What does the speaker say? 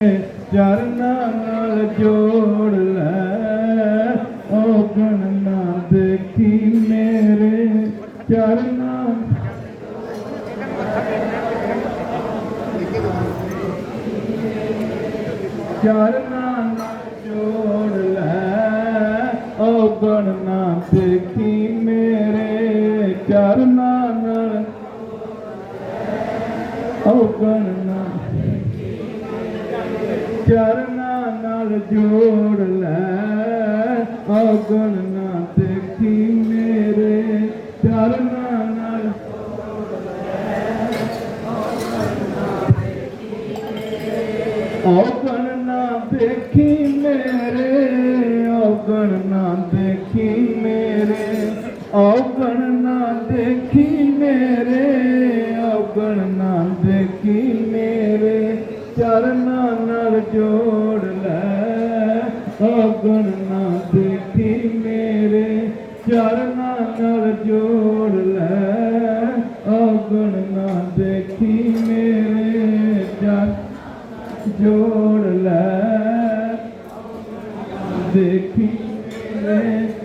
ਚਰਨਾਂ ਨਾਲ ਜੋੜ ਲੈ। ਉਹ ਨਾ ਦੇਖੀ ਮੇਰੇ ਚਰਨਾਂ। ਚਰਨਾਂ ਨਾਲ ਜੋੜ ਲੈ। ਉਹ ਨਾ ਦੇਖੀ ਮੇਰੇ ਚਰਨਾਂ ਨਾਲ। ਉਹ ਨਾ ਚਰਨਾਂ ਨਾਲ ਜੋੜ ਲੈ। ਔਗਣ ਨਾ ਦੇਖੀ ਮੇਰੇ। ਚਰਨਾਂ ਨਾਲ ਔਗਣ ਨਾ ਦੇਖੀ ਮੇਰੇ। ਔਗਣ ਨਾ ਦੇਖੀ ਮੇਰੇ। ਔਗਣ ਨਾ ਦੇਖੀ ਮੇਰੇ। ਔਗਣ ਨਾ ਦੇਖੀ ਮੇਰੇ। ਚਰਨਾਂ ਨਾਲ ਜੋੜ ਲੈ। ਅਗਣ ਨਾ ਦੇਖੀ ਮੇਰੇ, ਚਰਨਾਂ ਨਾਲ ਜੋੜ ਲੈ। ਅਗਣ ਨਾ ਦੇਖੀ ਮੇਰੇ, ਚਰ ਜੋੜ ਲੈ। ਦੇਖੀ ਮੇਰੇ।